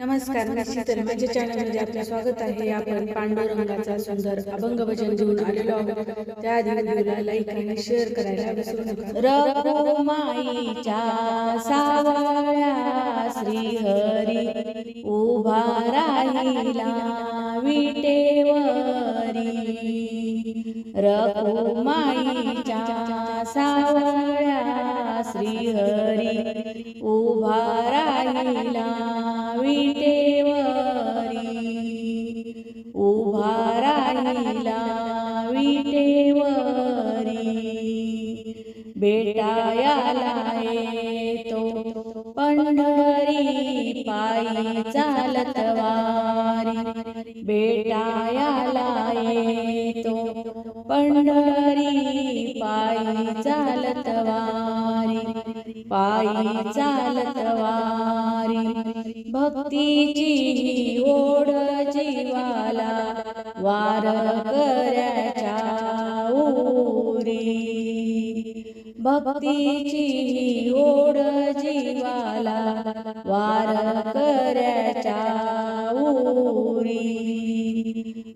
नमस्कार शीतल माझ्या चॅनलमध्ये आपलं स्वागत आहे. आपण पांडुरंगाचा सुंदर अभंग भजन घेऊन आलेलो आहोत. त्या आधी व्हिडिओला लाईक आणि शेअर करायला विसरू नका. रघुमाईच्या सावळ्या श्रीहरी उभा राहिला विटेवरी. रघुमाईच्या सावळ्या श्रीहरी उभा राहिला विटेवरी उभा राहिला विटेवरी बेटायाला येतो पंढरी पायी चालत वारी. बेटायाला येतो पंढरी पायी चालत वारी. पायी चालत वारी. भक्तीची ओढ जीवाला वार कराच्या उरी. भक्तीची ओढ जीवाला वार कराच्या उरी.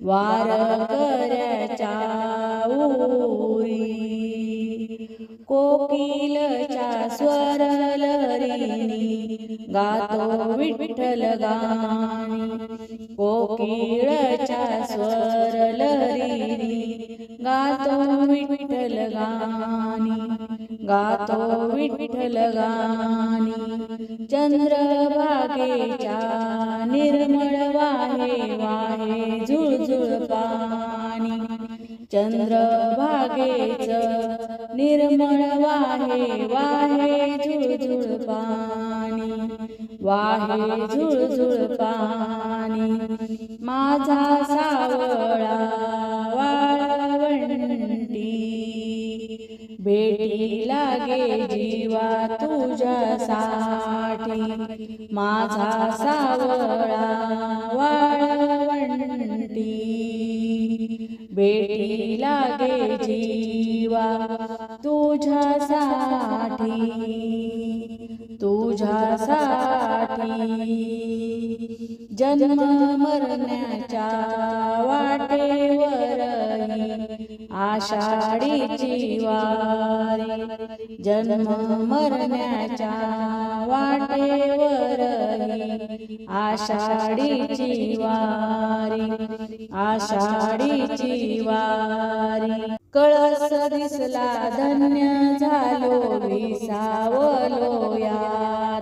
वार कराच्या उरी. कोकिल गातो विठ्ठल गाणी. कोकिळच्या स्वर लहरी गातो विठ्ठल गाणी. गातो विठ्ठल गाणी. चंद्रभागेच्या निर्मळ वाहे वाहे झुळझुळ पाणी. चंद्रभागेच निर्मळ वाहे वाहे झुळझुळ पाणी. वाहे झुळझुळ पाणी. माझा सावळा वाळवंटी. भेटी लागे जीवा तुझ्यासाठी माझा सावळा वाळवंटी. बेटी लागे जीवा तुझ्यासाठी तुझ्यासाठी जन्म मरण्याच्या वाटेवर आषाढीची वारी. जन्म मरण्याच्या वाटेवर आषाढीची वारी. आषाढीची वारी. कळस दिसला धन्य झालो विसावलो या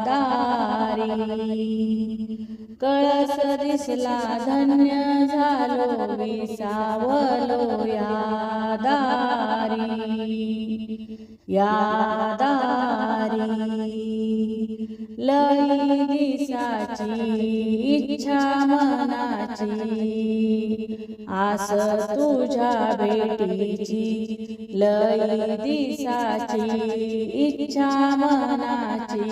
कळस दिसला धन्य झालो विसावलो या. दारी या दारी लई दिसाची इच्छा मनाची आस तुझ्या भेटीची लई दिसाची इच्छा मनाची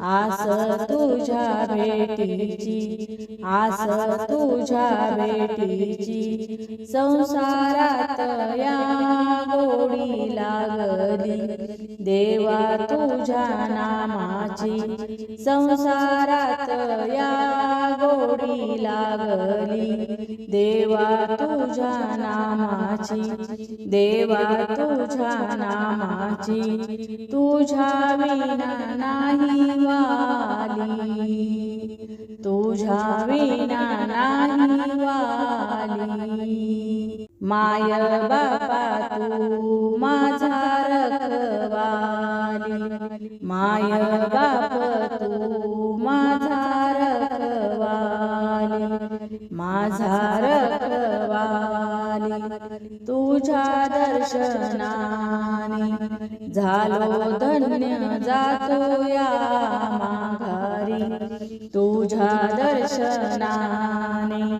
आस तुझ्या भेटीची आस तुझ्या भेटीची संसारात या गोडी लागली. देवा तुझ्या नामाची संसारात या गोडी लागली. देवा तुझ्या नामाची देवा तुझ्या नामाची तुझ्या विना नाही वाली. तुझ्या विना नाही वाली. माय बाबा तू माझा रखवाली. माय बाप तू माझा रखवाली. माझा रखवाली तुझ्या दर्शनाने. झालो धन्य जातो या तुझ्या दर्शनाने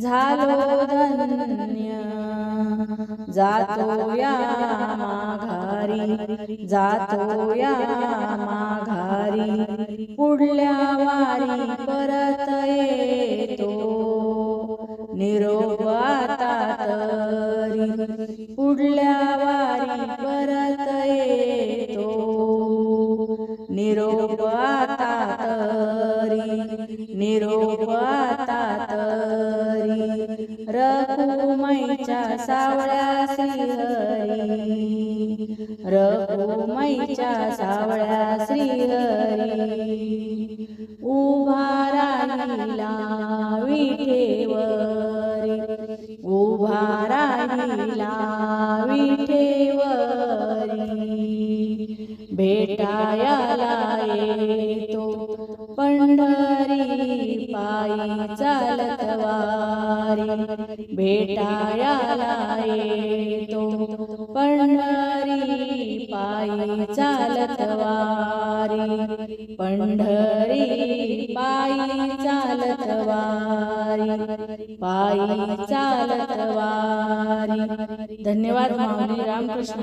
झालो धन्य. जातो या माघारी जातो या माघारी. पुढल्या वारी परत येतो. निरोप आता तरी. पुढल्या येतो तरी निरोप सावळ्या श्रीहरी. रघुमाईच्या सावळ्या श्रीहरी. उभा राहिला विठेवरी. उभा राहिला विठेवरी. भेटायाला चालत वारी भेटायाला येतो. पंढरी पायी चालत वारी. पंढरी पायी चालत वारी. पायी चालत वारी. धन्यवाद माऊली. रामकृष्ण